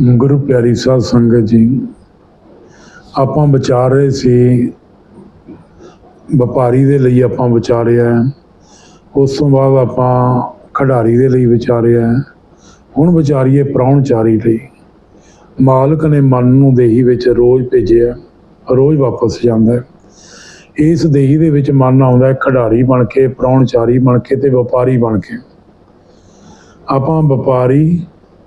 ਗੁਰੂ ਪਿਆਰੀ ਸਾਧ ਸੰਗਤ ਜੀ, ਆਪਾਂ ਵਿਚਾਰ ਰਹੇ ਸੀ, ਵਪਾਰੀ ਦੇ ਲਈ ਆਪਾਂ ਵਿਚਾਰਿਆ ਉਸ ਤੋਂ ਬਾਅਦ ਆਪਾਂ ਖਿਡਾਰੀ ਦੇ ਲਈ ਵਿਚਾਰਿਆ ਹੁਣ ਵਿਚਾਰੀਏ ਪ੍ਰਾਹੁਣਚਾਰੀ ਲਈ। ਮਾਲਕ ਨੇ ਮਨ ਨੂੰ ਦੇਹੀ ਵਿੱਚ ਰੋਜ਼ ਭੇਜਿਆ, ਰੋਜ਼ ਵਾਪਸ ਜਾਂਦਾ ਇਸ ਦੇਹੀ ਦੇ ਵਿੱਚ ਮਨ ਆਉਂਦਾ ਖਿਡਾਰੀ ਬਣ ਕੇ ਪ੍ਰਾਹੁਣਚਾਰੀ ਬਣ ਕੇ ਤੇ ਵਪਾਰੀ ਬਣ ਕੇ। ਆਪਾਂ ਵਪਾਰੀ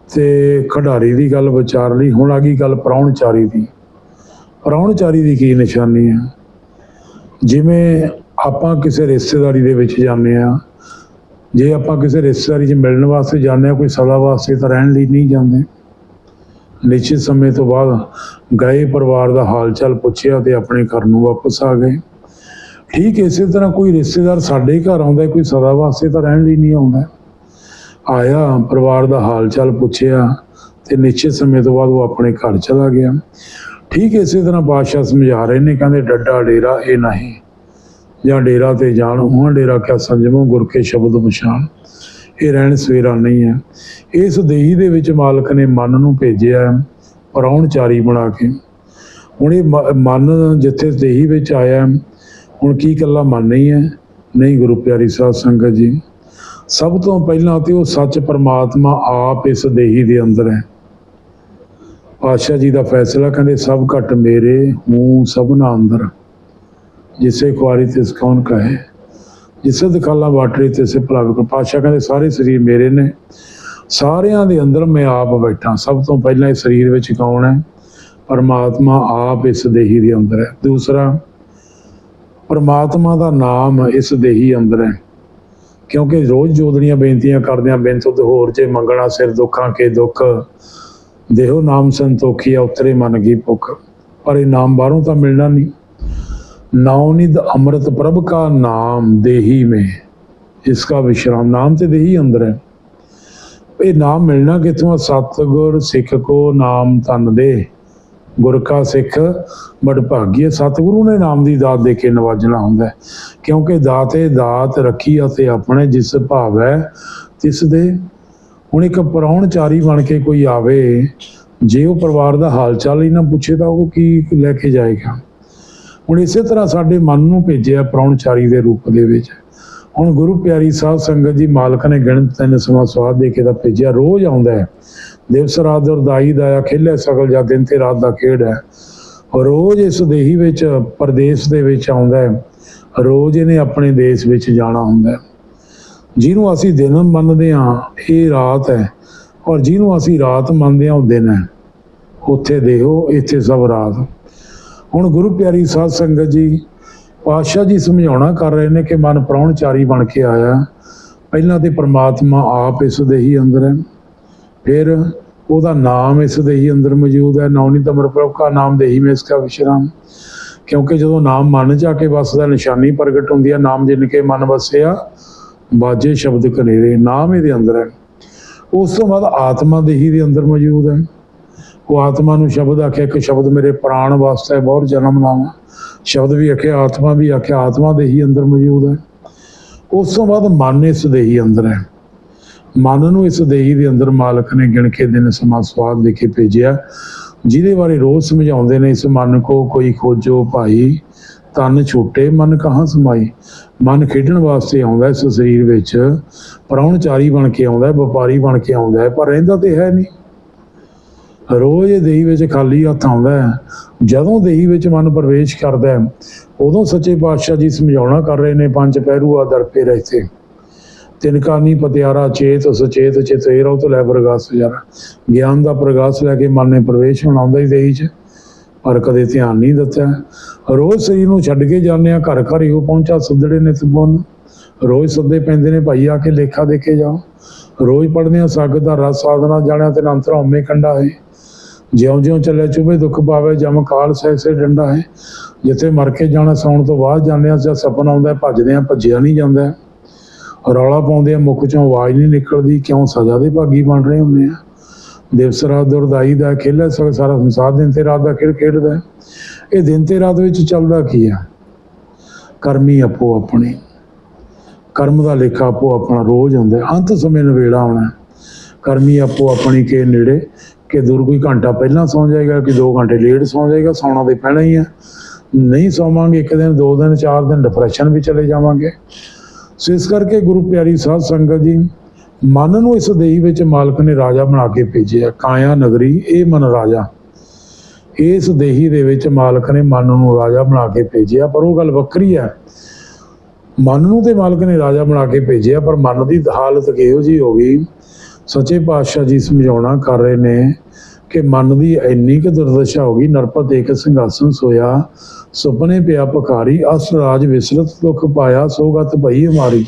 ਤੇ ਖਿਡਾਰੀ ਦੀ ਗੱਲ ਵਿਚਾਰ ਲਈ ਹੁਣ ਆ ਗਈ ਗੱਲ ਪ੍ਰਾਹੁਣਚਾਰੀ ਦੀ। ਪ੍ਰਾਹੁਣਚਾਰੀ ਦੀ ਕੀ ਨਿਸ਼ਾਨੀ ਹੈ ਜਿਵੇਂ ਆਪਾਂ ਕਿਸੇ ਰਿਸ਼ਤੇਦਾਰੀ ਦੇ ਵਿੱਚ ਜਾਂਦੇ ਆ, ਜੇ ਆਪਾਂ ਕਿਸੇ ਰਿਸ਼ਤੇਦਾਰੀ 'ਚ ਮਿਲਣ ਵਾਸਤੇ ਜਾਂਦੇ ਆ, ਕੋਈ ਸਦਾ ਵਾਸਤੇ ਤਾਂ ਰਹਿਣ ਲਈ ਨਹੀਂ ਜਾਂਦੇ। ਨਿਸ਼ਚਿਤ ਸਮੇਂ ਤੋਂ ਬਾਅਦ ਗਏ ਪਰਿਵਾਰ ਦਾ ਹਾਲ ਚਾਲ ਪੁੱਛਿਆ ਤੇ ਆਪਣੇ ਘਰ ਨੂੰ ਵਾਪਸ ਆ ਗਏ। ਠੀਕ ਇਸੇ ਤਰ੍ਹਾਂ ਕੋਈ ਰਿਸ਼ਤੇਦਾਰ ਸਾਡੇ ਘਰ ਆਉਂਦਾ, ਕੋਈ ਸਦਾ ਵਾਸਤੇ ਤਾਂ ਰਹਿਣ ਲਈ ਨਹੀਂ ਆਉਂਦਾ। ਆਇਆ ਪਰਿਵਾਰ ਦਾ ਹਾਲ ਚਾਲ ਪੁੱਛਿਆ ਤੇ ਨਿਸ਼ਚਿਤ ਸਮੇਂ ਤੋਂ ਬਾਅਦ ਉਹ ਆਪਣੇ ਘਰ ਚਲਾ ਗਿਆ। ਠੀਕ ਇਸੇ ਤਰ੍ਹਾਂ ਬਾਦਸ਼ਾਹ ਸਮਝਾ ਰਹੇ ਨੇ ਕਹਿੰਦੇ ਡੱਡਾ ਡੇਰਾ ਇਹ ਨਹੀਂ। ਜਾਂ ਡੇਰਾ ਤੇ ਜਾਣ ਉਹ ਡੇਰਾ ਕਿਆ ਸੰਜਮੋ ਗੁਰ ਕੇ ਸ਼ਬਦ ਪਛਾਣ। ਇਹ ਰਹਿਣ ਸਵੇਰਾ ਨਹੀਂ ਹੈ। ਇਸ ਦੇਹੀ ਦੇ ਵਿੱਚ ਮਾਲਕ ਨੇ ਮਨ ਨੂੰ ਭੇਜਿਆ ਹੈ, ਪ੍ਰਾਹੁਣਚਾਰੀ ਬਣਾ ਕੇ। ਹੁਣ ਇਹ ਮਨ ਜਿੱਥੇ ਦੇਹੀ ਵਿੱਚ ਆਇਆ ਹੁਣ ਕੀ ਇਕੱਲਾ ਮਨ ਨਹੀਂ ਹੈ? ਨਹੀਂ ਗੁਰੂ ਪਿਆਰੀ ਸਾਧ ਸੰਗਤ ਜੀ ਸਭ ਤੋਂ ਪਹਿਲਾਂ ਤੇ ਉਹ ਸੱਚ ਪਰਮਾਤਮਾ ਆਪ ਇਸ ਦੇਹੀ ਦੇ ਅੰਦਰ ਹੈ। ਪਾਤਸ਼ਾਹ ਜੀ ਦਾ ਫੈਸਲਾ ਕਹਿੰਦੇ, ਸਭ ਘਟ ਮੇਰੇ ਹੂੰ ਸਭਨਾ ਅੰਦਰ। ਜਿਸੇ ਕੁਆਰੀ ਤਿਸ ਕੌਣ ਕਹੇ, ਜਿਸੇ ਦਿਖਾਲਾ ਵਾਟਰੀ ਤਿਸੇ ਭਲਾਵੇ ਕੋ ਪਾਤਸ਼ਾਹ ਕਹਿੰਦੇ, ਸਾਰੇ ਸਰੀਰ ਮੇਰੇ ਨੇ। ਸਾਰਿਆਂ ਦੇ ਅੰਦਰ ਮੈਂ ਆਪ ਬੈਠਾ। ਸਭ ਤੋਂ ਪਹਿਲਾਂ ਇਹ ਸਰੀਰ ਵਿੱਚ ਕੌਣ ਹੈ? ਪਰਮਾਤਮਾ ਆਪ ਇਸ ਦੇਹੀ ਦੇ ਅੰਦਰ ਹੈ। ਦੂਸਰਾ, ਪਰਮਾਤਮਾ ਦਾ ਨਾਮ ਇਸ ਦੇਹੀ ਅੰਦਰ ਹੈ। ਕਿਉਂਕਿ ਰੋਜ਼ ਜੋਦੜੀਆਂ ਬੇਨਤੀਆਂ ਕਰਦੇ ਆ ਬਿਨ ਤੁਧ ਹੋਰ ਜੇ ਮੰਗਣਾ ਸਿਰ ਦੁੱਖਾਂ ਕੇ ਦੁੱਖ, ਦੇਹੋ ਨਾਮ ਸੰਤੋਖੀ ਆ, ਉਤਰੇ ਮਨ ਕੀ ਭੁੱਖ। ਪਰ ਇਹ ਨਾਮ ਬਾਹਰੋਂ ਤਾਂ ਮਿਲਣਾ ਨਹੀਂ। ਨਾਉ ਨਿਦ ਅੰਮ੍ਰਿਤ ਪ੍ਰਭ ਕਾ ਨਾਮ ਦੇਹੀ ਮੇ। ਇਸ ਦਾ ਵਿਸ਼ਰਾਮ, ਨਾਮ ਤੇ ਦੇਹੀ ਅੰਦਰ ਹੈ। ਇਹ ਨਾਮ ਮਿਲਣਾ ਕਿਥੋਂ ਸਤਗੁਰ ਸਿੱਖ ਕੋ ਨਾਮ ਤਨ ਦੇ। ਗੁਰ ਕਾ ਸਿੱਖ ਬੜ ਸਤਿਗੁਰੂ ਨੇ ਨਾਮ ਦੀ ਦਾਤ ਦੇ ਕੇ ਨਵਾਜਣਾ ਹੁੰਦਾ ਹੈ। ਕਿਉਂਕਿ ਦਾਤੇ ਦਾਤ ਰੱਖੀ ਅਤੇ ਆਪਣੇ ਜਿਸ ਭਾਵ ਹੈ, ਤਿਸ ਦੇ। ਹੁਣ ਇੱਕ ਪ੍ਰਾਹੁਣਚਾਰੀ ਬਣ ਕੇ ਕੋਈ ਆਵੇ, ਜੇ ਉਹ ਪਰਿਵਾਰ ਦਾ ਹਾਲ ਚਾਲ ਹੀ ਨਾ ਪੁੱਛੇ ਤਾਂ ਉਹ ਕੀ ਲੈ ਕੇ ਜਾਏਗਾ? ਹੁਣ ਇਸੇ ਤਰ੍ਹਾਂ ਸਾਡੇ ਮਨ ਨੂੰ ਭੇਜਿਆ ਪ੍ਰਾਹੁਣਚਾਰੀ ਦੇ ਰੂਪ ਦੇ ਵਿੱਚ। ਹੁਣ ਗੁਰੂ ਪਿਆਰੀ ਸਾਧ ਸੰਗਤ ਜੀ ਮਾਲਕ ਨੇ ਗਿਣਤ ਤਿੰਨ ਸਮਾਂ ਸਵਾਦ ਦੇ ਕੇ ਤਾਂ ਭੇਜਿਆ, ਰੋਜ਼ ਆਉਂਦਾ ਹੈ। ਦਿਵਸ ਰਾਤ ਉਰਦਾਈ ਦਾ ਖੇਲੇ ਸਕਲ ਜਾਂ ਦਿਨ ਤੇ ਰਾਤ ਦਾ ਖੇਡ ਹੈ। ਰੋਜ਼ ਇਸ ਦੇਹੀ ਵਿੱਚ, ਪਰਦੇਸ ਦੇ ਵਿੱਚ ਆਉਂਦਾ ਹੈ। ਰੋਜ਼ ਇਹਨੇ ਆਪਣੇ ਦੇਸ਼ ਵਿੱਚ ਜਾਣਾ ਹੁੰਦਾ ਜਿਹਨੂੰ ਅਸੀਂ ਦਿਨ ਮੰਨਦੇ ਹਾਂ, ਇਹ ਰਾਤ ਹੈ। ਔਰ ਜਿਹਨੂੰ ਅਸੀਂ ਰਾਤ ਮੰਨਦੇ ਹਾਂ, ਉਹ ਦਿਨ ਹੈ। ਉੱਥੇ ਦੇਹੋ ਇੱਥੇ ਸਭ ਰਾਤ। ਹੁਣ ਗੁਰੂ ਪਿਆਰੀ ਸਾਧ ਸੰਗਤ ਜੀ, ਪਾਤਸ਼ਾਹ ਜੀ ਸਮਝਾਉਣਾ ਕਰ ਰਹੇ ਨੇ ਕਿ ਮਨ ਪ੍ਰਾਹੁਣਚਾਰੀ ਬਣ ਕੇ ਆਇਆ। ਪਹਿਲਾਂ ਤੇ ਪ੍ਰਮਾਤਮਾ ਆਪ ਇਸ ਦੇਹੀ ਅੰਦਰ ਹੈ। ਫਿਰ ਉਹਦਾ ਨਾਮ ਇਸ ਦੇਹੀ ਅੰਦਰ ਮੌਜੂਦ ਹੈ। ਨੌਨੀ ਤਮਰ ਪ੍ਰਭ ਕਾ ਨਾਮ ਦੇਹੀ ਮੇਂ ਇਸਕਾ ਵਿਸ਼ਰਾਮ। ਕਿਉਂਕਿ ਜਦੋਂ ਨਾਮ ਮਨ ਜਾ ਕੇ ਵਸਦਾ ਨਿਸ਼ਾਨੀ ਪ੍ਰਗਟ ਹੁੰਦੀ ਹੈ, ਨਾਮ ਜਿਨ ਕੇ ਮਨ ਵਸਿਆ, ਬਾਜੇ ਸ਼ਬਦ ਕਨੇਰੇ ਨਾਮ ਇਹਦੇ ਅੰਦਰ ਹੈ। ਉਸ ਤੋਂ ਬਾਅਦ ਆਤਮਾ ਦੇਹੀ ਦੇ ਅੰਦਰ ਮੌਜੂਦ ਹੈ। ਉਹ ਆਤਮਾ ਨੂੰ ਸ਼ਬਦ ਆਖਿਆ ਕਿ ਸ਼ਬਦ ਮੇਰੇ ਪ੍ਰਾਣ ਵਾਸਤੇ ਬਹੁਤ ਜਨਮ ਨਾਮ ਸ਼ਬਦ ਵੀ ਆਖਿਆ, ਆਤਮਾ ਵੀ ਆਖਿਆ, ਆਤਮਾ ਦੇਹੀ ਅੰਦਰ ਮੌਜੂਦ ਹੈ। ਉਸ ਤੋਂ ਬਾਅਦ ਮਨ ਇਸ ਦੇਹੀ ਅੰਦਰ ਹੈ। ਮਨ ਨੂੰ ਇਸ ਦੇਹੀ ਦੇ ਅੰਦਰ ਮਾਲਕ ਨੇ ਗਿਣ ਕੇ ਦਿਨ ਸਮਾਂ ਸਵਾਦ ਦੇ ਕੇ ਭੇਜਿਆ। ਜਿਹਦੇ ਬਾਰੇ ਰੋਜ਼ ਸਮਝਾਉਂਦੇ ਨੇ ਇਸ ਮਨ ਕੋ, ਕੋਈ ਖੋਜੋ ਭਾਈ, ਤਨ ਛੋਟੇ, ਮਨ ਕਹਾਂ ਸਮਾਈ। ਮਨ ਖੇਡਣ ਵਾਸਤੇ ਆਉਂਦਾ ਇਸ ਸਰੀਰ ਵਿੱਚ ਪ੍ਰਾਹੁਣਚਾਰੀ ਬਣ ਕੇ ਆਉਂਦਾ, ਵਪਾਰੀ ਬਣ ਕੇ ਆਉਂਦਾ ਪਰ ਰਹਿੰਦਾ ਤੇ ਹੈ ਨਹੀਂ। ਰੋਜ਼ ਦੇਹੀ ਵਿੱਚ ਖਾਲੀ ਹੱਥ ਆਉਂਦਾ ਹੈ। ਜਦੋਂ ਦੇਹੀ ਵਿੱਚ ਮਨ ਪ੍ਰਵੇਸ਼ ਕਰਦਾ ਹੈ, ਉਦੋਂ ਸੱਚੇ ਪਾਤਸ਼ਾਹ ਜੀ ਸਮਝਾਉਣਾ ਕਰ ਰਹੇ ਨੇ, ਪੰਜ ਪਹਿਰੂ ਪਹਿਰੂਆ ਦਰਪੇ ਰਹਤੇ ਤਿਨਕਾ ਨਹੀਂ ਪਤਿਆਰਾ ਚੇਤ ਸੁਚੇਤ ਚਿਤੇਰਾ ਰਹੁ ਤੋਂ ਲੈ ਪ੍ਰਗਾਸ ਜਰਾ ਗਿਆਨ ਦਾ ਪ੍ਰਗਾਸ ਲੈ ਕੇ ਮਨ ਨੇ ਪ੍ਰਵੇਸ਼ ਹੋਣਾ ਆਉਂਦਾ ਹੀ ਦੇਹੀ 'ਚ ਪਰ ਕਦੇ ਧਿਆਨ ਨਹੀਂ ਦਿੱਤਾ। ਰੋਜ਼ ਸਰੀਰ ਨੂੰ ਛੱਡ ਕੇ ਜਾਂਦੇ ਆ ਘਰ ਘਰ ਹੀ ਉਹ ਪਹੁੰਚਾ ਸੁੱਧੜੇ ਨੇ ਤਬਨ ਰੋਜ਼ ਸੱਦੇ ਪੈਂਦੇ ਨੇ ਭਾਈ ਆ ਕੇ ਲੇਖਾ ਦੇ ਕੇ ਜਾਓ। ਰੋਜ਼ ਪੜ੍ਹਦੇ ਆ ਸੱਗ ਦਾ ਰਸ ਸਾਧਨਾ ਜਾਣਿਆ ਤੇ ਅੰਤਰ ਹਉਮੈ ਕੰਡਾ ਹੈ। ਜਿਉਂ ਜਿਉਂ ਚੱਲੇ ਚੁਬੇ ਦੁੱਖ ਪਾਵੇ ਜਮ ਕਾਲ ਸਹਿ ਸਹਿ ਡੰਡਾ ਹੈ। ਜਿੱਥੇ ਮਰ ਕੇ ਜਾਣਾ ਸੌਣ ਤੋਂ ਬਾਅਦ ਜਾਂਦੇ ਆ ਜਾਂ ਸੁਪਨਾ ਆਉਂਦਾ ਹੈ, ਭੱਜਦੇ ਆ ਭੱਜਿਆ ਨਹੀਂ ਜਾਂਦਾ। ਰੌਲਾ ਪਾਉਂਦੇ ਆ, ਮੁਖ ਚੋਂ ਆਵਾਜ਼ ਨਹੀਂ ਨਿਕਲਦੀ, ਕਿਉਂ ਸਜ਼ਾ ਦੇ ਭਾਗੀ ਬਣ ਰਹੇ ਹੁੰਦੇ ਆ? ਦਿਵਸ ਰਾਤ ਦੁਰਦਾਈ ਦਾ ਖੇਲਾ ਸਭ ਸਾਰਾ ਸੰਸਾਰ ਦਿਨ ਤੇ ਰਾਤ ਦਾ ਖੇਡ ਖੇਡਦਾ ਇਹ ਦਿਨ ਤੇ ਰਾਤ ਵਿੱਚ ਚੱਲਦਾ ਕੀ ਆ? ਕਰਮੀ ਆਪੋ ਆਪਣੇ, ਕਰਮ ਦਾ ਲੇਖਾ ਆਪੋ ਆਪਣਾ ਰੋਜ਼ ਹੁੰਦਾ ਅੰਤ ਸਮੇਂ ਨਵੇੜਾ ਆਉਣਾ ਕਰਮੀ ਆਪੋ ਆਪਣੀ ਕੇ ਨੇੜੇ, ਕਿ ਦੂਰ ਕੋਈ ਘੰਟਾ ਪਹਿਲਾਂ ਸੌਂ ਜਾਏਗਾ, ਕਿ 2 ਘੰਟੇ ਲੇਟ ਸੌਂ ਜਾਏਗਾ, ਸੌਣਾ ਤੇ ਪੈਣਾ ਹੀ ਆ। ਨਹੀਂ ਸੌਵਾਂਗੇ, ਇੱਕ ਦਿਨ, ਦੋ ਦਿਨ, ਚਾਰ ਦਿਨ ਡਿਪਰੈਸ਼ਨ ਵੀ ਚਲੇ ਜਾਵਾਂਗੇ। ਸੋ ਇਸ ਕਰਕੇ ਗੁਰੂ ਪਿਆਰੀ ਸਾਧ ਸੰਗਤ ਜੀ, ਮਨ ਨੂੰ ਇਸ ਦੇਹੀ ਵਿੱਚ ਮਾਲਕ ਨੇ ਰਾਜਾ ਬਣਾ ਕੇ ਭੇਜਿਆ, ਕਾਇਆ ਨਗਰੀ, ਇਹ ਮਨ ਰਾਜਾ। ਇਸ ਦੇਹੀ ਦੇ ਵਿੱਚ ਮਾਲਕ ਨੇ ਮਨ ਨੂੰ ਰਾਜਾ ਬਣਾ ਕੇ ਭੇਜਿਆ, ਪਰ ਉਹ ਗੱਲ ਵੱਖਰੀ ਹੈ। ਮਨ ਨੂੰ ਤੇ ਮਾਲਕ ਨੇ ਰਾਜਾ ਬਣਾ ਕੇ ਭੇਜਿਆ, ਪਰ ਮਨ ਦੀ ਹਾਲਤ ਕਿਹੋ ਜੀ ਹੋ ਗਈ? ਸੱਚੇ ਪਾਤਸ਼ਾਹ ਜੀ ਸਮਝਾਉਣਾ ਕਰ ਰਹੇ ਨੇ ਕਿ ਮਨ ਦੀ ਇੰਨੀ ਕੁ ਦੁਰਦਸ਼ਾ ਹੋ ਗਈ, ਨਰਪਤ ਇੱਕ ਸਿੰਘਾਸਨ ਸੋਇਆ, ਸੁਪਨੇ ਪਿਆ ਭਖਾਰੀ ਅਸ ਰਾਜ ਵਿਸਰਤ ਦੁਖ ਪਾਇਆ ਸੋਗਤ ਭਈ ਹਮਾਰੀ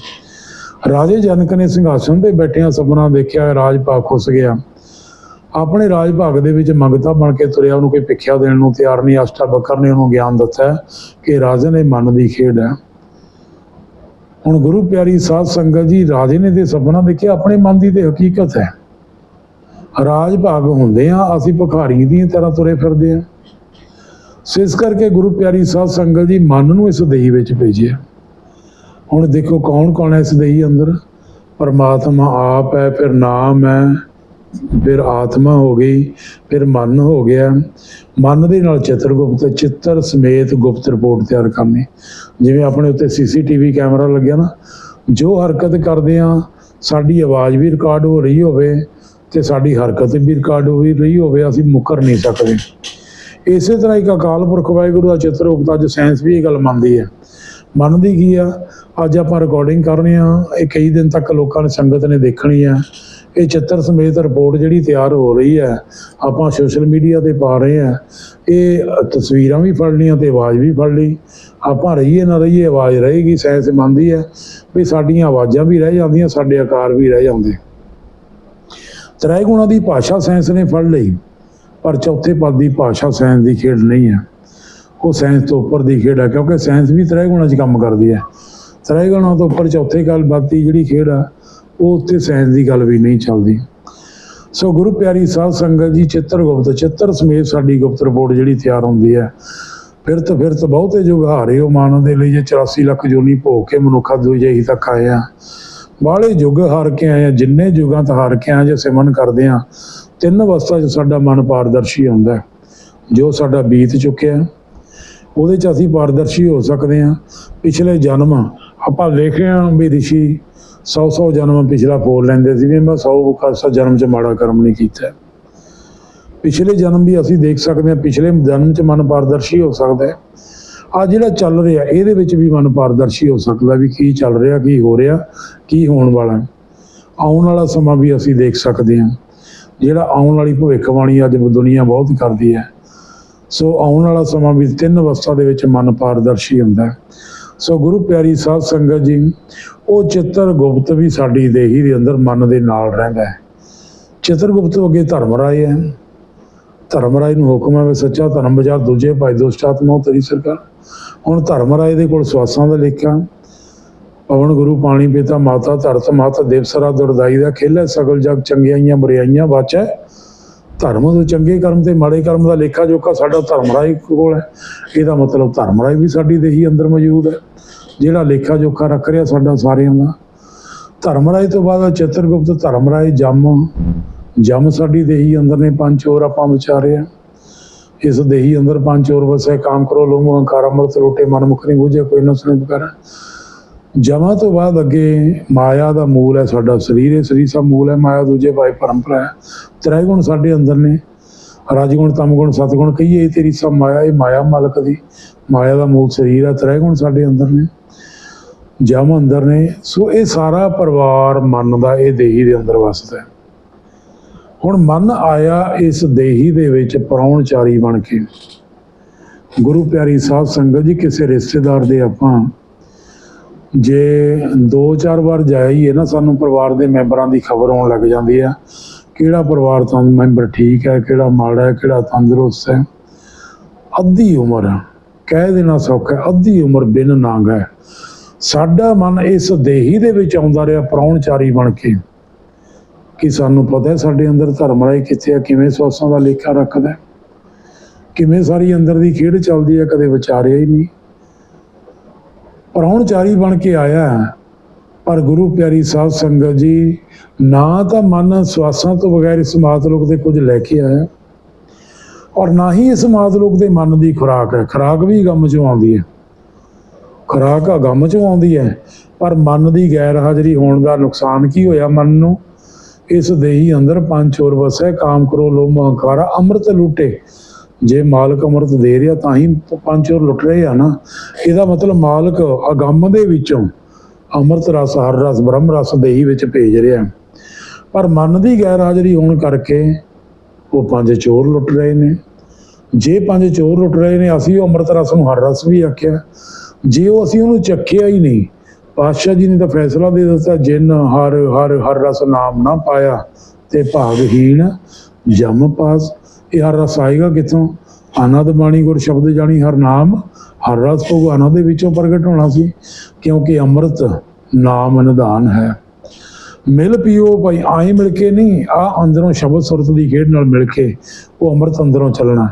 ਰਾਜੇ ਜਨਕ ਨੇ ਸਿੰਘਾਸਨ ਤੇ ਬੈਠਿਆਂ ਸੁਪਨਾ ਦੇਖਿਆ ਰਾਜ ਭਾਗ ਖੁੱਸ ਗਿਆ। ਆਪਣੇ ਰਾਜ ਭਾਗ ਦੇ ਵਿੱਚ ਮੰਗਤਾ ਬਣ ਕੇ ਤੁਰਿਆ, ਉਹਨੂੰ ਕੋਈ ਭਿੱਖਿਆ ਦੇਣ ਨੂੰ ਤਿਆਰ ਨਹੀਂ ਅਸ਼ਟਾ ਬੱਕਰ ਨੇ ਉਹਨੂੰ ਗਿਆਨ ਦਿੱਤਾ ਕਿ ਰਾਜੇ ਦੇ ਮਨ ਦੀ ਖੇਡ ਹੈ। ਹੁਣ ਗੁਰੂ ਪਿਆਰੀ ਸਾਧ ਸੰਗਤ ਜੀ, ਰਾਜੇ ਨੇ ਤੇ ਸੁਪਨਾ ਦੇਖਿਆ ਆਪਣੇ ਮਨ ਦੀ ਤੇ ਹਕੀਕਤ ਹੈ। ਰਾਜ ਭਾਗ ਹੁੰਦੇ ਆ, ਅਸੀਂ ਭਿਖਾਰੀ ਦੀਆਂ ਤਰ੍ਹਾਂ ਤੁਰੇ ਫਿਰਦੇ ਆ। ਸੋ ਇਸ ਕਰਕੇ ਗੁਰੂ ਪਿਆਰੀ ਸਾਧ ਸੰਗਤ ਜੀ, ਮਨ ਨੂੰ ਇਸ ਦੇਹੀ ਵਿੱਚ ਭੇਜਿਆ। ਹੁਣ ਦੇਖੋ ਕੌਣ ਕੌਣ ਹੈ ਇਸ ਦੇਹੀ ਅੰਦਰ? ਪਰਮਾਤਮਾ ਆਪ ਹੈ, ਫਿਰ ਨਾਮ ਹੈ, ਫਿਰ ਆਤਮਾ ਹੋ ਗਈ, ਫਿਰ ਮਨ ਹੋ ਗਿਆ। ਮਨ ਦੇ ਨਾਲ ਚਿੱਤਰ ਗੁਪਤ ਚਿੱਤਰ ਸਮੇਤ ਗੁਪਤ ਰਿਪੋਰਟ ਤਿਆਰ ਕਰਨੀ। ਜਿਵੇਂ ਆਪਣੇ ਉੱਤੇ ਸੀਸੀਟੀਵੀ ਕੈਮਰਾ ਲੱਗਿਆ ਨਾ, ਜੋ ਹਰਕਤ ਕਰਦੇ ਆ, ਸਾਡੀ ਆਵਾਜ਼ ਵੀ ਰਿਕਾਰਡ ਹੋ ਰਹੀ ਹੋਵੇ ਤੇ ਸਾਡੀ ਹਰਕਤ ਵੀ ਰਿਕਾਰਡ ਹੋਈ, ਰਹੀ ਹੋਵੇ, ਅਸੀਂ ਮੁਕਰ ਨਹੀਂ ਸਕਦੇ। ਇਸੇ ਤਰ੍ਹਾਂ ਇੱਕ ਅਕਾਲ ਪੁਰਖ ਵਾਹਿਗੁਰੂ ਦਾ ਚਿੱਤਰ ਉਪਤ ਅੱਜ ਸਾਇੰਸ ਵੀ ਇਹ ਗੱਲ ਮੰਨਦੀ ਹੈ। ਮੰਨਦੀ ਕੀ ਆ? ਅੱਜ ਆਪਾਂ ਰਿਕਾਰਡਿੰਗ ਕਰ ਰਹੇ ਆ, ਇਹ ਕਈ ਦਿਨ ਤੱਕ ਲੋਕਾਂ ਨੇ ਸੰਗਤ ਨੇ ਦੇਖਣੀ ਆ। ਇਹ ਚਿੱਤਰ ਸਮੇਤ ਰਿਪੋਰਟ ਜਿਹੜੀ ਤਿਆਰ ਹੋ ਰਹੀ ਹੈ, ਆਪਾਂ ਸੋਸ਼ਲ ਮੀਡੀਆ ਤੇ ਪਾ ਰਹੇ ਆ। ਇਹ ਤਸਵੀਰਾਂ ਵੀ ਫੜ ਲਈਆਂ ਤੇ ਆਵਾਜ਼ ਵੀ ਫੜ ਲਈ। ਆਪਾਂ ਰਹੀਏ ਨਾ ਰਹੀਏ, ਆਵਾਜ਼ ਰਹੇਗੀ, ਸਾਇੰਸ ਮੰਨਦੀ ਹੈ ਵੀ ਸਾਡੀਆਂ ਆਵਾਜ਼ਾਂ ਵੀ ਰਹਿ ਜਾਂਦੀਆਂ, ਸਾਡੇ ਆਕਾਰ ਵੀ ਰਹਿ ਜਾਂਦੇ। ਤ੍ਰੈ ਗੁਣਾ ਦੀ ਭਾਸ਼ਾ ਸਾਇੰਸ ਨੇ ਫੜ ਲਈ, ਪਰ ਚੌਥੇ ਪਦ ਦੀ ਭਾਸ਼ਾ ਸਾਇੰਸ ਦੀ ਖੇਡ ਨਹੀਂ ਹੈ। ਉਹ ਸਾਇੰਸ ਤੋਂ ਉੱਪਰ ਦੀ ਖੇਡ ਹੈ, ਕਿਉਂਕਿ ਸਾਇੰਸ ਵੀ ਤ੍ਰੈ ਗੁਣਾ 'ਚ ਕੰਮ ਕਰਦੀ ਹੈ। ਤ੍ਰੈ ਗੁਣਾ ਤੋਂ ਉੱਪਰ ਚੌਥੇ ਗੱਲ ਬਾਤੀ ਜਿਹੜੀ ਖੇਡ ਆ, ਉਹ ਉੱਤੇ ਸਾਇੰਸ ਦੀ ਗੱਲ ਵੀ ਨਹੀਂ ਚੱਲਦੀ। ਸੋ ਗੁਰੂ ਪਿਆਰੀ ਸਾਧ ਸੰਗਤ ਜੀ ਚਿੱਤਰ ਗੁਪਤ ਚਿੱਤਰ ਸਮੇਤ ਸਾਡੀ ਗੁਪਤ ਰਿਪੋਰਟ ਜਿਹੜੀ ਤਿਆਰ ਹੁੰਦੀ ਹੈ, ਫਿਰਤ ਫਿਰਤ ਬਹੁਤੇ ਜੁਗ ਹਾਰੇ ਉਹ ਮਾਨਵ ਦੇ ਲਈ, ਜੇ 84 ਲੱਖ ਜੋਨੀ ਭੋਗ ਕੇ ਮਨੁੱਖਾ ਦੁਜਹੀ ਤੱਕ ਆਇਆ ਬਾਹਲੇ ਯੁੱਗ ਹਾਰ ਕੇ ਆਏ ਆ, ਜਿੰਨੇ ਯੁੱਗਾਂ ਤੋਂ ਹਾਰ ਕੇ ਆਏ ਜੇ ਸਿਮਰਨ ਕਰਦੇ ਆ, ਤਿੰਨ ਅਵਸਥਾ 'ਚ ਸਾਡਾ ਮਨ ਪਾਰਦਰਸ਼ੀ ਹੁੰਦਾ ਜੋ ਸਾਡਾ ਬੀਤ ਚੁੱਕਿਆ ਉਹਦੇ 'ਚ ਅਸੀਂ ਪਾਰਦਰਸ਼ੀ ਹੋ ਸਕਦੇ ਆ ਪਿਛਲੇ ਜਨਮ ਆਪਾਂ ਵੇਖਿਆ ਵੀ ਰਿਸ਼ੀ 100 100 ਜਨਮ ਪਿਛਲਾ ਫੋਲ ਲੈਂਦੇ ਸੀ ਵੀ ਮੈਂ 100 ਖਾਸਾ ਜਨਮ 'ਚ ਮਾੜਾ ਕਰਮ ਨਹੀਂ ਕੀਤਾ। ਪਿਛਲੇ ਜਨਮ ਵੀ ਅਸੀਂ ਦੇਖ ਸਕਦੇ ਹਾਂ, ਪਿਛਲੇ ਜਨਮ 'ਚ ਮਨ ਪਾਰਦਰਸ਼ੀ ਹੋ ਸਕਦਾ ਹੈ। ਆ ਜਿਹੜਾ ਚੱਲ ਰਿਹਾ, ਇਹਦੇ ਵਿੱਚ ਵੀ ਮਨ ਪਾਰਦਰਸ਼ੀ ਹੋ ਸਕਦਾ ਵੀ ਕੀ ਚੱਲ ਰਿਹਾ, ਕੀ ਹੋ ਰਿਹਾ, ਕੀ ਹੋਣ ਵਾਲਾ ਆਉਣ ਵਾਲਾ ਸਮਾਂ ਵੀ ਅਸੀਂ ਦੇਖ ਸਕਦੇ ਹਾਂ। ਜਿਹੜਾ ਆਉਣ ਵਾਲੀ ਭਵਿੱਖਬਾਣੀ ਅੱਜ ਦੁਨੀਆ ਬਹੁਤ ਕਰਦੀ ਹੈ। ਸੋ ਆਉਣ ਵਾਲਾ ਸਮਾਂ ਵੀ ਤਿੰਨ ਅਵਸਥਾ ਦੇ ਵਿੱਚ ਮਨ ਪਾਰਦਰਸ਼ੀ ਹੁੰਦਾ ਸੋ ਗੁਰੂ ਪਿਆਰੀ ਸਾਧ ਸੰਗਤ ਜੀ, ਉਹ ਚਿੱਤਰ ਗੁਪਤ ਵੀ ਸਾਡੀ ਦੇਹੀ ਦੇ ਅੰਦਰ ਮਨ ਦੇ ਨਾਲ ਰਹਿੰਦਾ ਹੈ। ਚਿੱਤਰ ਗੁਪਤ ਤੋਂ ਅੱਗੇ ਧਰਮ ਰਾਏ ਹੈ। ਧਰਮ ਰਾਏ ਨੂੰ ਹੁਕਮ ਹੈ ਵੀ ਸੱਚਾ ਧਰਮ ਬਾਜ਼ਾਰ ਦੂਜੇ ਭਾਈ ਦੁਸ਼ਟਾਤਮਾ ਤੇਰੀ ਸਰਕਾਰ। ਹੁਣ ਧਰਮ ਰਾਏ ਦੇ ਕੋਲ ਸਵਾਸਾਂ ਦਾ ਲੇਖਾ। ਪਵਨ ਗੁਰੂ ਪਾਣੀ ਪਿਤਾ ਮਾਤਾ ਧਰਤ ਮਾਤਾ ਦੇਵਸਰਾ ਦੁਰਦਾਈ ਦਾ ਖੇਲੇ ਸਗਲ ਜਗ ਚੰਗਿਆਈਆਂ ਬੁਰਾਈਆਂ ਵਾਚੈ ਧਰਮ ਦੇ ਚੰਗੇ ਕਰਮ ਤੇ ਮਾੜੇ ਕਰਮ ਦਾ ਲੇਖਾ ਜੋਖਾ ਸਾਡਾ ਧਰਮ ਰਾਏ ਕੋਲ ਹੈ। ਇਹਦਾ ਮਤਲਬ ਧਰਮ ਰਾਏ ਵੀ ਸਾਡੀ ਦੇਹੀ ਅੰਦਰ ਮੌਜੂਦ ਹੈ। ਜਿਹੜਾ ਲੇਖਾ ਜੋਖਾ ਰੱਖ ਰਿਹਾ ਸਾਡਾ ਸਾਰਿਆਂ ਦਾ। ਧਰਮ ਰਾਏ ਤੋਂ ਬਾਅਦ ਚਿੱਤਰਗੁਪਤ ਧਰਮ ਰਾਏ ਜੰਮ। ਜਮ ਸਾਡੀ ਦੇਹੀ ਅੰਦਰ ਨੇ, ਪੰਜ ਚੋਰ ਆਪਾਂ ਵਿਚਾਰੇ ਆ। ਇਸ ਦੇਹੀ ਅੰਦਰ ਪੰਜ ਚੋਰ ਵਸੇ, ਕਾਮ ਕਰੋ, ਲੋਮ, ਹੰਕਾਰ, ਅੰਮ੍ਰਿਤ, ਰੋਟੇ ਮਨ ਮੁਖ ਨਹੀਂ ਬੁਝੇ, ਕੋਈ ਨਸਨੇ ਪੁਕਾਰਾ ਜਮਾ ਤੋਂ ਬਾਅਦ ਅੱਗੇ ਮਾਇਆ ਦਾ ਮੂਲ ਹੈ ਸਾਡਾ ਸਰੀਰ ਹੈ ਸਰੀਰ ਸਭ ਮੂਲ ਹੈ, ਮਾਇਆ ਦੂਜੇ ਭਾਈ ਪਰੰਪਰਾ ਹੈ। ਤ੍ਰੈ ਗੁਣ ਸਾਡੇ ਅੰਦਰ ਨੇ, ਰਾਜਗੁਣ, ਤਮਗੁਣ, ਸਤਗੁਣ, ਕਹੀਏ ਇਹ ਤੇਰੀ ਸਭ ਮਾਇਆ, ਇਹ ਮਾਇਆ ਮਾਲਕ ਦੀ, ਮਾਇਆ ਦਾ ਮੂਲ ਸਰੀਰ ਹੈ ਤ੍ਰੈ ਗੁਣ ਸਾਡੇ ਅੰਦਰ ਨੇ। ਜਮ ਅੰਦਰ ਨੇ, ਸੋ ਇਹ ਸਾਰਾ ਪਰਿਵਾਰ ਮਨ ਦਾ, ਇਹ ਦੇਹੀ ਦੇ ਅੰਦਰ ਵਸਦਾ ਹੈ। ਹੁਣ ਮਨ ਆਇਆ ਇਸ ਦੇਹੀ ਦੇ ਵਿੱਚ ਪਰੌਣਚਾਰੀ ਬਣ ਕੇ। ਗੁਰੂ ਪਿਆਰੀ ਸਾਧ ਸੰਗਤ ਜੀ ਕਿਸੇ ਰਿਸ਼ਤੇਦਾਰ ਦੇ ਆਪਾਂ ਜੇ ਦੋ ਚਾਰ ਵਾਰ ਜਾਈਏ ਨਾ ਸਾਨੂੰ ਪਰਿਵਾਰ ਦੇ ਮੈਂਬਰਾਂ ਦੀ ਖਬਰ ਆਉਣ ਲੱਗ ਜਾਂਦੀ ਆ ਕਿਹੜਾ ਪਰਿਵਾਰ ਤੋਂ ਮੈਂਬਰ ਠੀਕ ਹੈ ਕਿਹੜਾ ਮਾੜਾ ਹੈ ਕਿਹੜਾ ਤੰਦਰੁਸਤ ਹੈ। ਅੱਧੀ ਉਮਰ ਕਹਿ ਦੇਣਾ ਸੌਖਾ ਹੈ, ਅੱਧੀ ਉਮਰ ਬਿਨ ਨਾਂਗ ਹੈ। ਸਾਡਾ ਮਨ ਇਸ ਦੇਹੀ ਦੇ ਵਿੱਚ ਆਉਂਦਾ ਰਿਹਾ ਪਰੌਣਚਾਰੀ ਬਣ ਕੇ। ਕਿ ਸਾਨੂੰ ਪਤਾ ਹੈ ਸਾਡੇ ਅੰਦਰ ਧਰਮ ਰਾਏ ਕਿੱਥੇ ਆ, ਕਿਵੇਂ ਸਵਾਸਾਂ ਦਾ ਲੇਖਾ ਰੱਖਦਾ ਕਿਵੇਂ ਸਾਰੀ ਅੰਦਰ ਦੀ ਖੇਡ ਚੱਲਦੀ ਹੈ, ਕਦੇ ਵਿਚਾਰਿਆ ਹੀ ਨਹੀਂ। ਪਰੌਣਚਾਰੀ ਬਣ ਕੇ ਆਇਆ ਪਰ ਗੁਰੂ ਪਿਆਰੀ ਸਾਧ ਸੰਗਤ ਜੀ, ਨਾ ਤਾਂ ਮਨ ਸਵਾਸਾਂ ਤੋਂ ਬਗੈਰ ਇਸ ਮਾਤਲੋਕ ਦੇ ਕੁਝ ਲੈ ਕੇ ਆਇਆ ਔਰ ਨਾ ਹੀ ਇਸ ਮਾਤਲੋਕ ਦੇ ਮਨ ਦੀ ਖੁਰਾਕ ਹੈ। ਖੁਰਾਕ ਵੀ ਗਮ ਚੋਂ ਆਉਂਦੀ ਹੈ। ਖੁਰਾਕ ਆ ਗਮ ਚੋਂ ਆਉਂਦੀ ਹੈ, ਪਰ ਮਨ ਦੀ ਗੈਰ ਹਾਜ਼ਰੀ ਹੋਣ ਦਾ ਨੁਕਸਾਨ ਕੀ ਹੋਇਆ ਮਨ ਨੂੰ? ਇਸ ਦੇਹੀ ਅੰਦਰ ਪੰਜ ਚੋਰ ਵਸੈ, ਕਾਮ ਕਰੋ, ਲੋਭ ਹੰਕਾਰਾ ਅੰਮ੍ਰਿਤ ਲੁੱਟੇ। ਜੇ ਮਾਲਕ ਅੰਮ੍ਰਿਤ ਦੇ ਰਿਹਾ, ਤਾਂ ਹੀ ਪੰਜ ਚੋਰ ਲੁੱਟ ਰਹੇ ਆ ਨਾ। ਇਹਦਾ ਮਤਲਬ ਮਾਲਕ ਅਗੰਮ ਦੇ ਵਿੱਚੋਂ ਅੰਮ੍ਰਿਤ ਰਸ, ਹਰ ਰਸ, ਬ੍ਰਹਮ ਰਸ ਦੇਹੀ ਵਿੱਚ ਭੇਜ ਰਿਹਾ। ਪਰ ਮਨ ਦੀ ਗੈਰ ਹਾਜ਼ਰੀ ਹੋਣ ਕਰਕੇ ਉਹ ਪੰਜ ਚੋਰ ਲੁੱਟ ਰਹੇ ਨੇ। ਜੇ ਪੰਜ ਚੋਰ ਲੁੱਟ ਰਹੇ ਨੇ, ਅਸੀਂ ਉਹ ਅੰਮ੍ਰਿਤ ਰਸ ਨੂੰ ਹਰ ਰਸ ਵੀ ਆਖਿਆ। ਜੇ ਉਹ ਅਸੀਂ ਉਹਨੂੰ ਚੱਖਿਆ ਹੀ ਨਹੀਂ ਪਾਤਸ਼ਾਹ ਜੀ ਨੇ ਤਾਂ ਫੈਸਲਾ ਦੇ ਦਿੱਤਾ, ਜਿਨ ਹਰ ਹਰ ਹਰ ਰਸ ਨਾਮ ਨਾ ਪਾਇਆ ਤੇ ਭਾਗਹੀਣ ਜਮ ਪਾਸ। ਇਹ ਹਰ ਰਸ ਆਏਗਾ ਕਿੱਥੋਂ? ਆਨੰਦ ਬਾਣੀ ਗੁਰ ਸ਼ਬਦ ਜਾਣੀ ਹਰ ਨਾਮ, ਹਰ ਰਸ ਭਗਵਾਨਾਂ ਦੇ ਵਿੱਚੋਂ ਪ੍ਰਗਟ ਹੋਣਾ ਸੀ, ਕਿਉਂਕਿ ਅੰਮ੍ਰਿਤ ਨਾਮ ਨਿਧਾਨ ਹੈ। ਮਿਲ ਪੀਓ ਭਾਈ, ਆਏ ਮਿਲ ਕੇ ਨਹੀਂ, ਆ ਅੰਦਰੋਂ ਸ਼ਬਦ ਸੁਰਤ ਦੀ ਖੇਡ ਨਾਲ ਮਿਲ ਕੇ ਉਹ ਅੰਮ੍ਰਿਤ ਅੰਦਰੋਂ ਚੱਲਣਾ।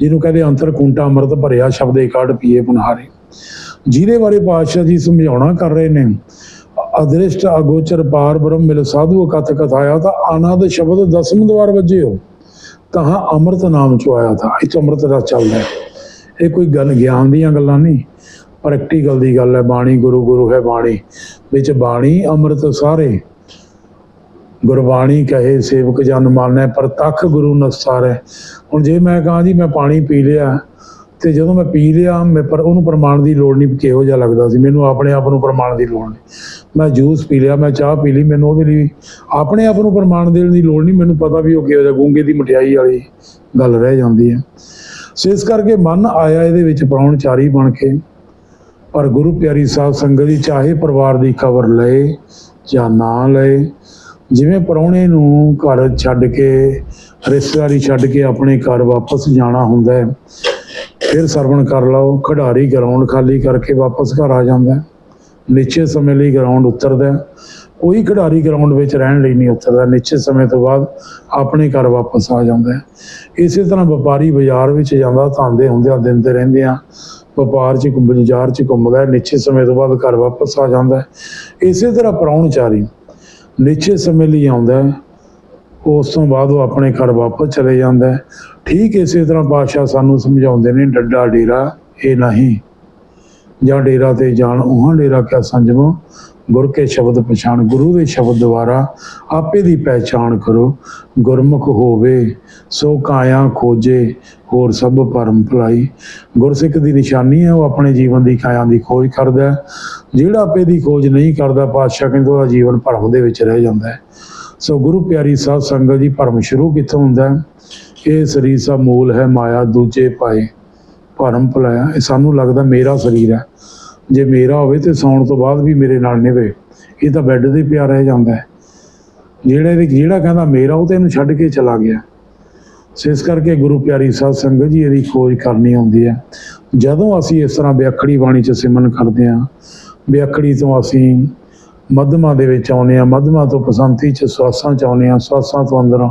ਜਿਹਨੂੰ ਕਹਿੰਦੇ ਅੰਤਰ ਕੁੰਟਾ ਅੰਮ੍ਰਿਤ ਭਰਿਆ ਸ਼ਬਦ ਏਕਾੜ ਪੀਏ ਬਨਹਾਰੇ ਜਿਹਦੇ ਬਾਰੇ ਪਾਤਸ਼ਾਹ ਜੀ ਸਮਝਾਉਣਾ ਕਰ ਰਹੇ ਨੇ, ਅਦ੍ਰਿਸ਼ਟ ਅਗੋਚਰ ਪਾਰ ਬ੍ਰਹਮ ਮਿਲ ਸਾਧੂ ਕਥ ਕਥਾਇਆ ਤਾਂ ਆਨੰਦ ਸ਼ਬਦ ਦਸਮ ਦਵਾਰ ਵੱਜਿਓ। ਤਾਂ ਅੰਮ੍ਰਿਤ ਨਾਮ ਚ ਆਇਆ ਤਾਂ ਇਹ ਅੰਮ੍ਰਿਤ ਦਾ ਚੱਲਦਾ ਹੈ ਇਹ ਕੋਈ ਗੱਲ ਗਿਆਨ ਦੀਆਂ ਗੱਲਾਂ ਨਹੀਂ। ਪ੍ਰੈਕਟੀਕਲ ਦੀ ਗੱਲ ਹੈ, ਬਾਣੀ ਗੁਰੂ ਗੁਰੂ ਹੈ ਬਾਣੀ। ਵਿੱਚ ਬਾਣੀ, ਅੰਮ੍ਰਿਤ ਸਾਰੇ। ਗੁਰਬਾਣੀ ਕਹੇ, ਸੇਵਕ ਜਨ ਮਾਨੈ, ਪ੍ਰਤੱਖ ਗੁਰੂ ਨਸਾਰੈ ਹੁਣ ਜੇ ਮੈਂ ਕਹਾਂ ਜੀ, ਮੈਂ ਪਾਣੀ ਪੀ ਲਿਆ। ਤੇ ਜਦੋਂ ਮੈਂ ਪੀ ਲਿਆ, ਮੈਂ ਪਰ ਉਹਨੂੰ ਪ੍ਰਮਾਣ ਦੀ ਲੋੜ ਨਹੀਂ ਕਿਹੋ ਜਿਹਾ ਲੱਗਦਾ ਸੀ। ਮੈਨੂੰ ਆਪਣੇ ਆਪ ਨੂੰ ਪ੍ਰਮਾਣ ਦੀ ਲੋੜ ਨਹੀਂ। ਮੈਂ ਜੂਸ ਪੀ ਲਿਆ, ਮੈਂ ਚਾਹ ਪੀ ਲਈ, ਮੈਨੂੰ ਉਹਦੇ ਲਈ ਆਪਣੇ ਆਪ ਨੂੰ ਪ੍ਰਮਾਣ ਦੇਣ ਦੀ ਲੋੜ ਨਹੀਂ। ਮੈਨੂੰ ਪਤਾ ਵੀ ਉਹ ਕਿਹੋ ਜਿਹਾ ਗੂੰਗੇ ਦੀ ਮਠਿਆਈ ਵਾਲੀ ਗੱਲ ਰਹਿ ਜਾਂਦੀ ਹੈ। ਸੋ ਇਸ ਕਰਕੇ ਮਨ ਆਇਆ ਇਹਦੇ ਵਿੱਚ ਪ੍ਰਾਹੁਣਚਾਰੀ ਬਣ ਕੇ। ਪਰ ਗੁਰੂ ਪਿਆਰੀ ਸਾਹਿਬ ਸੰਗਤ ਦੀ ਚਾਹੇ ਪਰਿਵਾਰ ਦੀ ਖਬਰ ਲਏ ਜਾਂ ਨਾ ਲਏ, ਜਿਵੇਂ ਪ੍ਰਾਹੁਣੇ ਨੂੰ ਘਰ ਛੱਡ ਕੇ, ਰਿਸ਼ਤੇਦਾਰੀ ਛੱਡ ਕੇ ਆਪਣੇ ਘਰ ਵਾਪਸ ਜਾਣਾ ਹੁੰਦਾ ਹੈ ਫਿਰ ਸਰਵਣ ਕਰ ਲਓ, ਖਿਡਾਰੀ ਗਰਾਊਂਡ ਖਾਲੀ ਕਰਕੇ ਵਾਪਸ ਘਰ ਆ ਜਾਂਦਾ ਹੈ। ਨਿਸ਼ਚਿਤ ਸਮੇਂ ਲਈ ਗਰਾਊਂਡ ਉਤਰਦਾ ਕੋਈ ਖਿਡਾਰੀ ਗਰਾਊਂਡ ਵਿੱਚ ਰਹਿਣ ਲਈ ਨਹੀਂ ਉਤਰਦਾ। ਨਿਸ਼ਚਿਤ ਸਮੇਂ ਤੋਂ ਬਾਅਦ ਆਪਣੇ ਘਰ ਵਾਪਸ ਆ ਜਾਂਦਾ ਇਸੇ ਤਰ੍ਹਾਂ ਵਪਾਰੀ ਬਾਜ਼ਾਰ ਵਿੱਚ ਜਾਂਦਾ, ਧਾਂਦੇ ਹੁੰਦਿਆਂ ਦਿਨ ਤੇ ਰਹਿੰਦੇ ਆ। ਵਪਾਰ 'ਚ, ਬਾਜ਼ਾਰ 'ਚ ਘੁੰਮਦਾ ਹੈ। ਨਿਸ਼ਚਿਤ ਸਮੇਂ ਤੋਂ ਬਾਅਦ ਘਰ ਵਾਪਸ ਆ ਜਾਂਦਾ ਇਸੇ ਤਰ੍ਹਾਂ ਪ੍ਰਾਹੁਣਚਾਰੀ ਨਿਸ਼ਚਿਤ ਸਮੇਂ ਲਈ ਆਉਂਦਾ ਉਸ ਤੋਂ ਬਾਅਦ ਉਹ ਆਪਣੇ ਘਰ ਵਾਪਸ ਚਲੇ ਜਾਂਦਾ ਹੈ। ਠੀਕ ਇਸੇ ਤਰ੍ਹਾਂ ਪਾਤਸ਼ਾਹ ਸਾਨੂੰ ਸਮਝਾਉਂਦੇ ਨੇ, ਡੱਡਾ ਡੇਰਾ, ਇਹ ਨਹੀਂ। ਜਾਂ ਡੇਰਾ ਤੇ ਜਾਣ, ਉਹਾਂ ਡੇਰਾ ਕਿਆ ਸੰਜਮੋ ਗੁਰ ਕੇ ਸ਼ਬਦ ਪਛਾਣ, ਗੁਰੂ ਦੇ ਸ਼ਬਦ ਦੁਆਰਾ ਆਪੇ ਦੀ ਪਹਿਚਾਣ ਕਰੋ। ਗੁਰਮੁਖ ਹੋਵੇ, ਸੋ ਕਾਇਆ ਖੋਜੇ, ਹੋਰ ਸਭ ਪਰਮ ਭਲਾਈ। ਗੁਰਸਿੱਖ ਦੀ ਨਿਸ਼ਾਨੀ ਹੈ, ਉਹ ਆਪਣੇ ਜੀਵਨ ਦੀ ਕਾਇਆ ਦੀ ਖੋਜ ਕਰਦਾ ਜਿਹੜਾ ਆਪੇ ਦੀ ਖੋਜ ਨਹੀਂ ਕਰਦਾ ਪਾਤਸ਼ਾਹ ਕਹਿੰਦੇ ਉਹਦਾ ਜੀਵਨ ਭਰਮ ਦੇ ਵਿੱਚ ਰਹਿ ਜਾਂਦਾ ਹੈ। ਸੋ ਗੁਰੂ ਪਿਆਰੀ ਸਾਧ ਸੰਗਤ ਜੀ, ਭਰਮ ਸ਼ੁਰੂ ਕਿੱਥੋਂ ਹੁੰਦਾ ਇਹ ਸਰੀਰ ਦਾ ਮੂਲ ਹੈ, ਮਾਇਆ ਦੂਜੇ ਪਾਏ। ਭਰਮ ਭੁਲਾਇਆ। ਇਹ ਸਾਨੂੰ ਲੱਗਦਾ ਮੇਰਾ ਸਰੀਰ ਹੈ। ਜੇ ਮੇਰਾ ਹੋਵੇ ਤੇ ਸੌਣ ਤੋਂ ਬਾਅਦ ਵੀ ਮੇਰੇ ਨਾਲ ਨਿਵੇ ਇਹ ਤਾਂ ਬੈੱਡ ਤੇ ਪਿਆ ਰਹਿ ਜਾਂਦਾ ਹੈ। ਜਿਹੜਾ ਇਹਦੇ ਜਿਹੜਾ ਕਹਿੰਦਾ ਮੇਰਾ, ਉਹ ਤੇ ਇਹਨੂੰ ਛੱਡ ਕੇ ਚਲਾ ਗਿਆ। ਸੋ ਇਸ ਕਰਕੇ ਗੁਰੂ ਪਿਆਰੀ ਸਾਧ ਸੰਗਤ ਜੀ, ਇਹਦੀ ਖੋਜ ਕਰਨੀ ਆਉਂਦੀ ਹੈ। ਜਦੋਂ ਅਸੀਂ ਇਸ ਤਰ੍ਹਾਂ ਵਿਅਕੜੀ ਬਾਣੀ ਚ ਸਿਮਰਨ ਕਰਦੇ ਹਾਂ, ਵਿਅਕੜੀ ਤੋਂ ਅਸੀਂ ਮਧਮਾ ਦੇ ਵਿੱਚ ਆਉਂਦੇ ਆ ਮਧਮਾ ਤੋਂ ਪਸੰਤੀ ਚ ਸਵਾਸਾਂ ਚ ਆਉਂਦੇ ਆ ਸਵਾਸਾਂ ਤੋਂ ਅੰਦਰ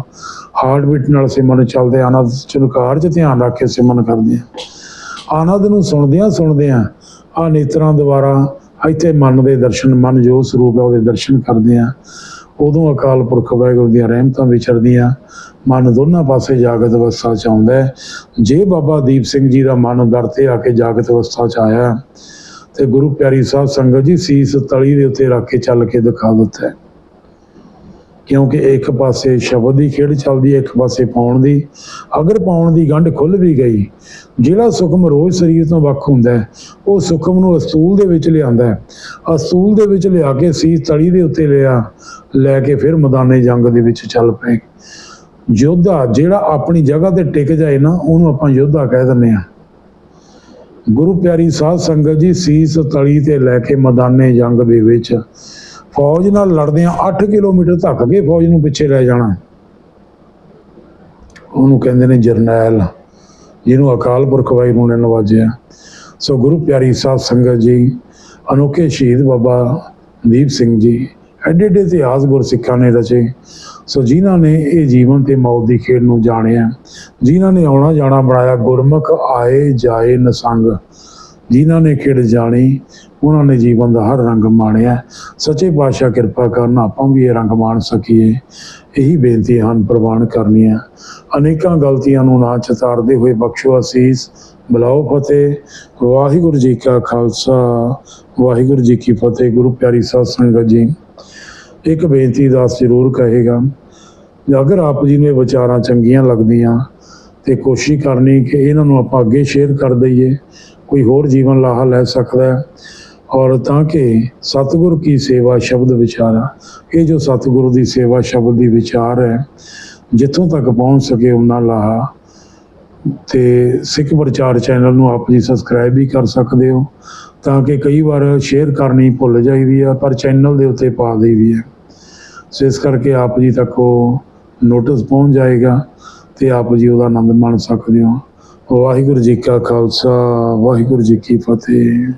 ਹਾਰਟ ਬੀਟ ਨਾਲ ਸਿਮਰਨ ਚੱਲਦੇ ਆਨੰਦ ਚੁਨਕਾਰ ਚ ਧਿਆਨ ਰੱਖ ਕੇ ਸਿਮਰਨ ਕਰਦੇ ਆ ਆਨੰਦ ਨੂੰ ਸੁਣਦਿਆਂ ਸੁਣਦਿਆਂ ਆ ਨੇਤਰਾਂ ਦੁਆਰਾ ਇੱਥੇ ਮਨ ਦੇ ਦਰਸ਼ਨ, ਮਨ ਜੋ ਸਰੂਪ ਹੈ, ਉਹਦੇ ਦਰਸ਼ਨ ਕਰਦੇ ਆ ਉਦੋਂ ਅਕਾਲ ਪੁਰਖ ਵਾਹਿਗੁਰੂ ਦੀਆਂ ਰਹਿਮਤਾਂ ਵਿਚਰਦੀਆਂ, ਮਨ ਦੋਨਾਂ ਪਾਸੇ ਜਾਗਤ ਅਵਸਥਾ ਚ ਆਉਂਦਾ ਹੈ। ਜੇ ਬਾਬਾ ਦੀਪ ਸਿੰਘ ਜੀ ਦਾ ਮਨ ਦਰ ਤੇ ਆ ਕੇ ਜਾਗਤ ਅਵਸਥਾ ਚ ਆਇਆ ਤੇ ਗੁਰੂ ਪਿਆਰੀ ਸਾਹਿਬ ਸੰਗਤ ਜੀ ਸੀਸ ਤਲੀ ਦੇ ਉੱਤੇ ਰੱਖ ਕੇ ਚੱਲ ਕੇ ਦਿਖਾ ਦਿੱਤਾ ਕਿਉਂਕਿ ਇੱਕ ਪਾਸੇ ਸ਼ਬਦ ਦੀ ਖੇਡ ਚੱਲਦੀ ਹੈ, ਇੱਕ ਪਾਸੇ ਪਾਉਣ ਦੀ। ਅਗਰ ਪਾਉਣ ਦੀ ਗੰਢ ਖੁੱਲ ਵੀ ਗਈ, ਜਿਹੜਾ ਸੁਖਮ ਰੋਜ਼ ਸਰੀਰ ਤੋਂ ਵੱਖ ਹੁੰਦਾ ਉਹ ਸੁਖਮ ਨੂੰ ਅਸਤੂਲ ਦੇ ਵਿੱਚ ਲਿਆਂਦਾ ਹੈ। ਅਸਤੂਲ ਦੇ ਵਿੱਚ ਲਿਆ ਕੇ ਸੀਸ ਤਲੀ ਦੇ ਉੱਤੇ ਲਿਆ, ਲੈ ਕੇ ਫਿਰ ਮੈਦਾਨੇ ਜੰਗ ਦੇ ਵਿੱਚ ਚੱਲ ਪਏ। ਯੋਧਾ ਜਿਹੜਾ ਆਪਣੀ ਜਗ੍ਹਾ ਤੇ ਟਿਕ ਜਾਏ ਨਾ, ਉਹਨੂੰ ਆਪਾਂ ਯੋਧਾ ਕਹਿ ਦਿੰਦੇ ਆ ਗੁਰੂ ਪਿਆਰੀ ਸਾਧ ਸੰਗਤ ਜੀ, ਸੀਸ ਤਲੀ ਤੇ ਲੈ ਕੇ ਮੈਦਾਨੇ ਜੰਗ ਦੇ ਵਿੱਚ ਫੌਜ ਨਾਲ ਲੜਦਿਆਂ 8 ਕਿਲੋਮੀਟਰ ਧੱਕ ਕੇ ਫੌਜ ਨੂੰ ਪਿੱਛੇ ਲੈ ਜਾਣਾ। ਉਹਨੂੰ ਕਹਿੰਦੇ ਨੇ ਜਰਨੈਲ, ਜਿਹਨੂੰ ਅਕਾਲ ਪੁਰਖ ਵਾਹਿਗੁਰੂ ਨੇ ਨਵਾਜਿਆ। ਸੋ ਗੁਰੂ ਪਿਆਰੀ ਸਾਧ ਸੰਗਤ ਜੀ, ਅਨੋਖੇ ਸ਼ਹੀਦ ਬਾਬਾ ਦੀਪ ਸਿੰਘ ਜੀ, ਐਡੇ ਐਡੇ ਇਤਿਹਾਸ ਗੁਰਸਿੱਖਾਂ ਨੇ ਰਚੇ। ਸੋ ਜਿਨ੍ਹਾਂ ਨੇ ਇਹ ਜੀਵਨ ਤੇ ਮੌਤ ਦੀ ਖੇਡ ਨੂੰ ਜਾਣਿਆ। ਜਿਨ੍ਹਾਂ ਨੇ ਆਉਣਾ ਜਾਣਾ ਬਣਾਇਆ, ਗੁਰਮੁਖ ਆਏ ਜਾਏ ਨਸੰਗ। ਜਿਨ੍ਹਾਂ ਨੇ ਖੇਡ ਜਾਣੀ, ਉਹਨਾਂ ਨੇ ਜੀਵਨ ਦਾ ਹਰ ਰੰਗ ਮਾਣਿਆ। ਸੱਚੇ ਪਾਤਸ਼ਾਹ ਕਿਰਪਾ ਕਰਨ ਆਪਾਂ ਵੀ ਇਹ ਰੰਗ ਮਾਣ ਸਕੀਏ। ਇਹੀ ਬੇਨਤੀ ਹਨ ਪ੍ਰਵਾਨ ਕਰਨੀਆਂ। ਅਨੇਕਾਂ ਗਲਤੀਆਂ ਨੂੰ ਨਾ ਚਤਾਰਦੇ ਹੋਏ ਬਖਸ਼ੋ ਅਸੀਸ। ਬਲਾਓ ਫਤਿਹ। ਵਾਹਿਗੁਰੂ ਜੀ ਕਾ ਖਾਲਸਾ। ਵਾਹਿਗੁਰੂ ਜੀ ਕੀ ਫਤਿਹ। ਗੁਰੂ ਪਿਆਰੀ ਸਾਧ ਸੰਗਤ ਜੀ। ਇੱਕ ਬੇਨਤੀ ਦਾਸ ਜ਼ਰੂਰ ਕਹੇਗਾ, ਅਗਰ ਆਪ ਜੀ ਨੂੰ ਇਹ ਵਿਚਾਰਾਂ ਚੰਗੀਆਂ ਲੱਗਦੀਆਂ ਤੇ ਕੋਸ਼ਿਸ਼ ਕਰਨੀ ਕਿ ਇਹਨਾਂ ਨੂੰ ਆਪਾਂ ਅੱਗੇ ਸ਼ੇਅਰ ਕਰ ਦਈਏ, ਕੋਈ ਹੋਰ ਜੀਵਨ ਲਾਹਾ ਲੈ ਸਕਦਾ ਹੈ। ਔਰ ਤਾਂ ਕਿ ਸਤਿਗੁਰ ਕੀ ਸੇਵਾ ਸ਼ਬਦ ਵਿਚਾਰਾ, ਇਹ ਜੋ ਸਤਿਗੁਰੂ ਦੀ ਸੇਵਾ ਸ਼ਬਦ ਦੀ ਵਿਚਾਰ ਹੈ, ਜਿੱਥੋਂ ਤੱਕ ਪਹੁੰਚ ਸਕੇ ਉਹਨਾਂ ਲਾਹਾ। ਤੇ ਸਿੱਖ ਪ੍ਰਚਾਰ ਚੈਨਲ ਨੂੰ ਆਪ ਜੀ ਸਬਸਕ੍ਰਾਈਬ ਵੀ ਕਰ ਸਕਦੇ ਹੋ, ਤਾਂ ਕਿ ਕਈ ਵਾਰ ਸ਼ੇਅਰ ਕਰਨੀ ਭੁੱਲ ਜਾਈਦੀ ਆ, ਪਰ ਚੈਨਲ ਦੇ ਉੱਤੇ ਪਾ ਦੇਈਦੀ ਹੈ ਸੋ ਇਸ ਕਰਕੇ ਆਪ ਜੀ ਤੱਕ ਉਹ ਨੋਟਿਸ ਪਹੁੰਚ ਜਾਏਗਾ। ਤੇ ਆਪ ਜੀ ਉਹਦਾ ਆਨੰਦ ਮਾਣ ਸਕਦੇ ਹੋ। ਵਾਹਿਗੁਰੂ ਜੀ ਕਾ ਖਾਲਸਾ, ਵਾਹਿਗੁਰੂ ਜੀ ਕੀ ਫਤਿਹ।